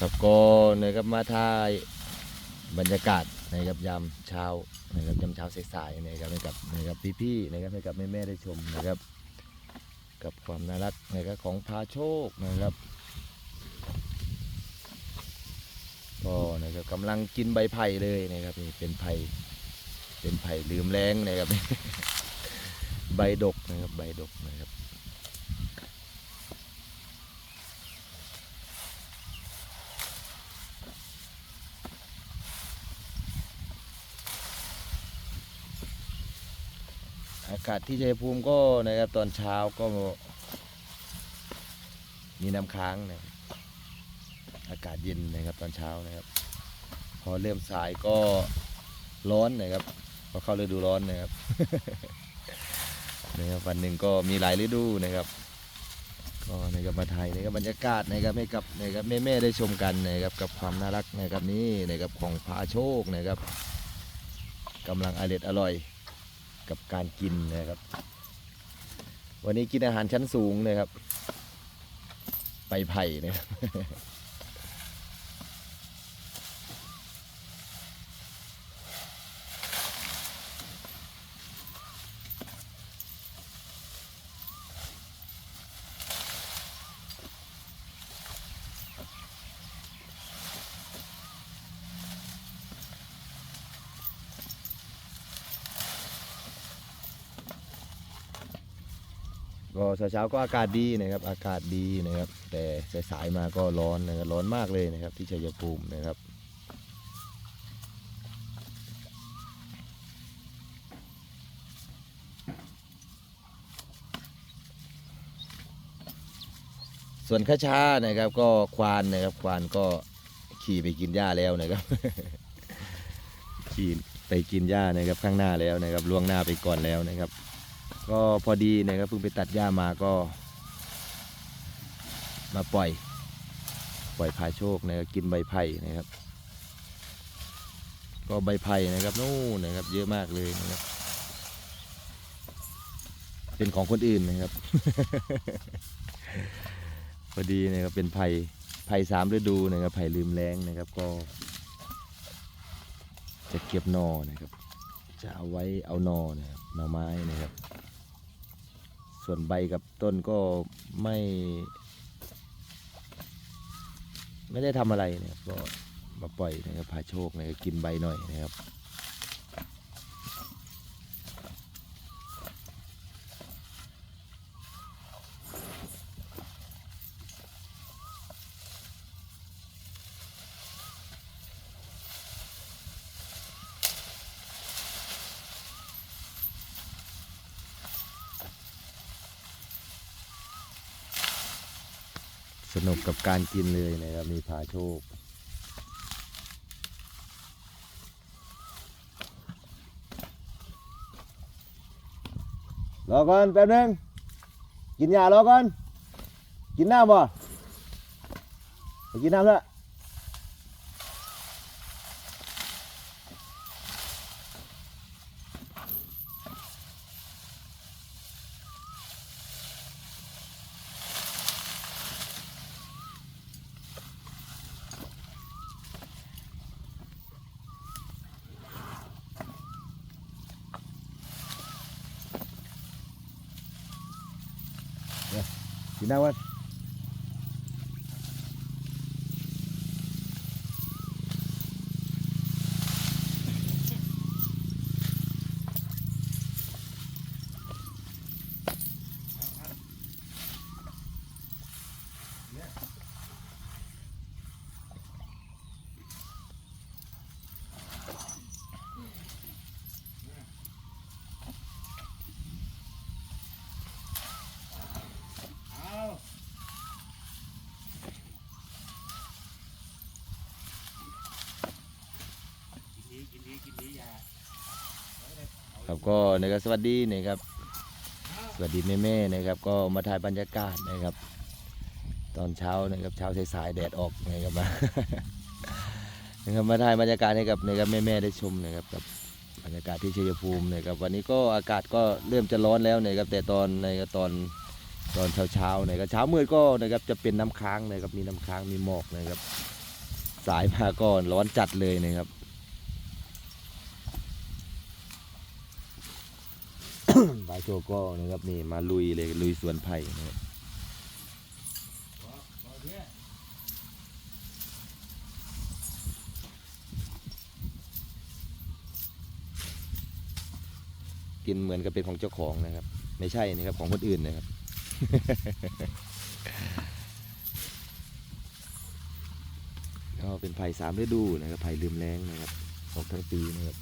ครับก็นะครับมาถ่ายบรรยากาศนะครับยามเช้านะครับยามเช้าสายๆนะครับให้กับนะครับพี่ๆนะครับให้กับแม่ๆได้ชมนะครับ กับความน่ารักนะครับของพาโชคนะครับก็นะครับกำลังกินใบไผ่เลยนะครับนี่เป็นไผ่เป็นไผ่ลืมแรงนะครับ ใบดกนะครับใบดกนะครับ อากาศที่ชัยภูมิก็นะครับตอนเช้าก็ มีน้ำค้างนะครับอากาศเย็นนะครับตอนเช้านะครับ พอเริ่มสายก็ร้อนนะครับพอเข้าฤดูร้อนนะครับนะครับวันหนึ่งก็มีหลายฤดูนะครับ ก็นะครับมาไทยนะครับบรรยากาศนะครับให้กับนะครับแม่ๆได้ชมกันนะครับกับความน่ารักนะครับนี้นะครับของพาโชคนะครับกำลังอร่อยอร่อย กับการกินนะครับ วันนี้กินอาหารชั้นสูงนะครับ ไปไผ่นะครับ ก็เช้าๆก็อากาศดีนะครับ อากาศดีนะครับ แต่สายๆมาก็ร้อนนะครับร้อนมากเลยนะครับ ที่ชัยภูมินะครับส่วนข้าช้านะครับก็ควานนะครับควานก็ขี่ไปกินหญ้าแล้วนะครับขี่ไปกินหญ้านะครับข้างหน้าแล้วนะครับล่วงหน้าไปก่อนแล้วนะครับ ก็พอดีนะครับเพิ่งไปตัดหญ้ามาก็ มาปล่อย ปล่อยพาโชคนะครับกินใบไผ่นะครับ ก็ใบไผ่นะครับนู่นนะครับเยอะมากเลยนะครับ เป็นของคนอื่นนะครับ พอดีนะครับเป็นไผ่ไผ่สามฤดูนะครับไผ่ลืมแรงนะครับก็ จะเก็บนอนะครับ จะเอาไว้เอานอนะครับหน่อไม้นะครับ ส่วนใบกับต้นก็ไม่ ไม่ได้ทำอะไรนะครับก็มาปล่อยนะครับพาโชคนะครับกินใบหน่อยนะครับ สนุกกับการกินเลยนะครับมีผาโชค รอก่อนแป๊บนึง กินยารอก่อน กินน้ำบ่ไปกินน้ำแล้ว กินน้ ครับก็นะครับสวัสดีนะครับ สวัสดีแม่แม่ๆนะครับ ก็มาถ่ายบรรยากาศนะครับ ตอนเช้านะครับเช้าสายๆแดดออกนะครับมานะครับมาถ่ายบรรยากาศให้กับนะครับแม่แม่ๆได้ชมนะครับกับบรรยากาศที่ชัยภูมินะครับวันนี้ก็อากาศก็เริ่มจะร้อนแล้วนะครับแต่ตอนนะครับตอนตอนเช้าๆนะครับเช้ามืดก็นะครับจะเป็นน้ำค้างนะครับมีน้ำค้างมีหมอกนะครับ สายมาก่อนร้อนจัดเลยนะครับ บายโชก็นะครับนี่มาลุยเลยลุยสวนไผ่นะครับกินเหมือนกับเป็นของเจ้าของนะครับ ไม่ใช่นะครับของคนอื่นนะครับก็เป็นไผ่สามฤดูนะครับไผ่ลืมแรงนะครับออกทั้งปีนะครับ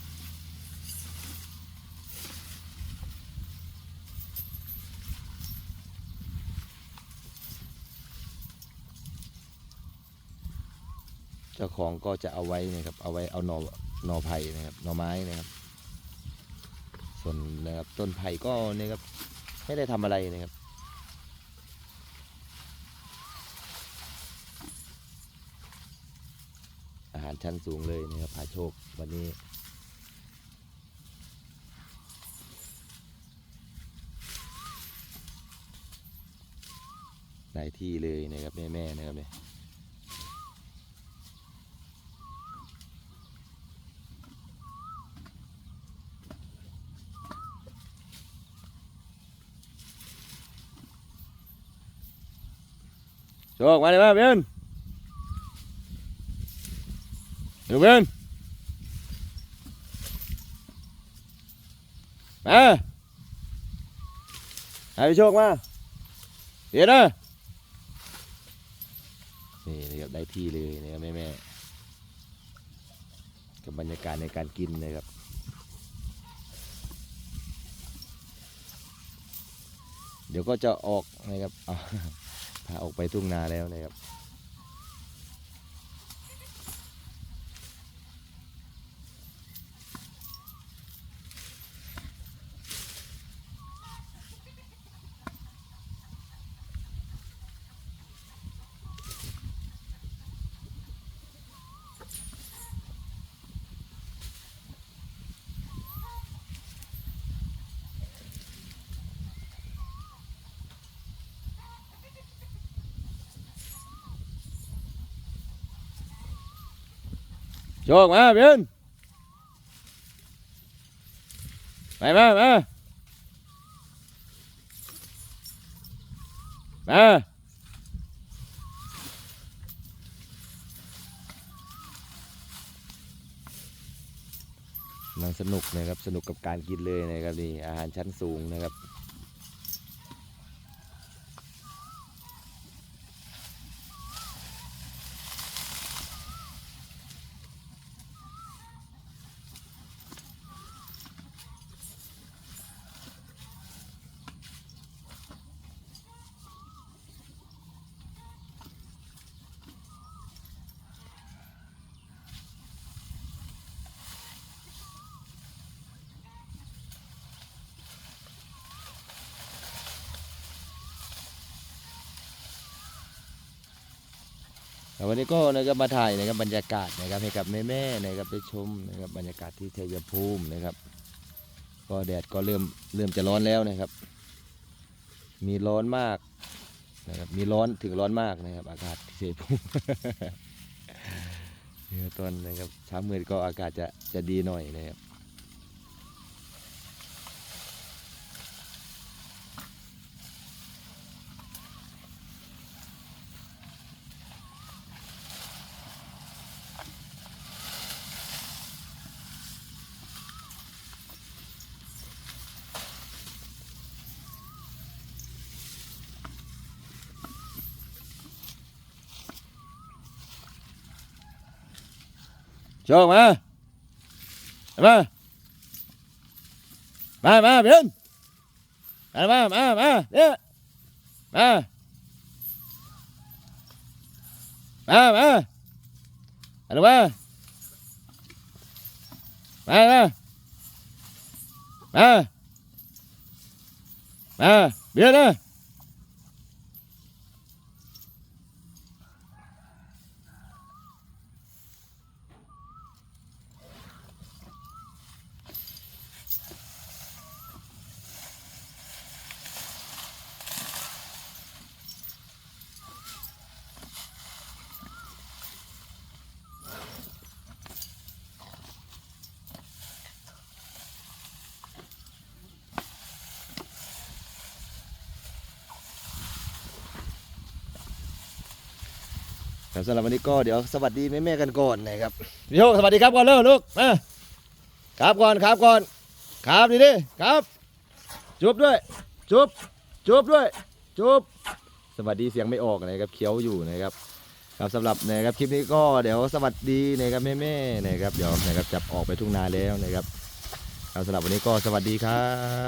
เจ้าของก็จะเอาไว้นะครับ เอาไว้เอาหนอหนอไผ่นะครับหนอไม้นะครับ ส่วนนะครับต้นไผ่ก็เนี่ยครับไม่ได้ทำอะไรนะครับอาหารชั้นสูงเลยนะครับผาโชควันนี้หลายที่เลยนะครับแม่ๆนะครับเนี่ย โชคมาเลยมาเบนเดี๋ยวเบนมาให้พี่โชคมาเดี๋ยวนะนี่นะครับได้ที่เลยนะครับแม่แม่ๆกับบรรยากาศในการกินนะครับเดี๋ยวก็จะออกนะครับ อออกไปทุ่งนาแล้วนะครับ โชคมาเบียนไปมามามานั่งสนุกนะครับ สนุกกับการกินเลยนะครับนี่อาหารชั้นสูงนะครับ วันนี้ก็นะครับมาถ่ายนะครับบรรยากาศนะครับให้กับแม่ๆนะครับได้ชมนะครับบรรยากาศที่ชัยภูมินะครับ ก็แดดก็เริ่มเริ่มจะร้อนแล้วนะครับ มีร้อนมากนะครับมีร้อนถึงร้อนมากนะครับ อากาศที่ชัยภูมิเนี่ยตอนนะครับเช้ามืดก็อากาศจะจะดีหน่อยนะครับ โชคมามามามาเพียนมามามา มาเนี่ยมา มา มาอันมา มา มา มา มาเบียนนะ โครับสำหรับวันนี้ก็เดี๋ยวสวัสดีแม่ๆกันก่อนนะครับพี่โชคสวัสดีครับก่อนเร็วลูกมาครับก่อนครับก่อน ครับดีดิครับจุบด้วยจุบจุบด้วยจุบสวัสดีเสียงไม่ออกนะครับเคี้ยวอยู่นะครับครับสำหรับนะครับคลิปนี้ก็เดี๋ยวสวัสดีนะครับแม่ๆนะครับเดี๋ยวนะครับจับออกไปทุ่งนาแล้วนะครับครับสำหรับวันนี้ก็สวัสดีครับ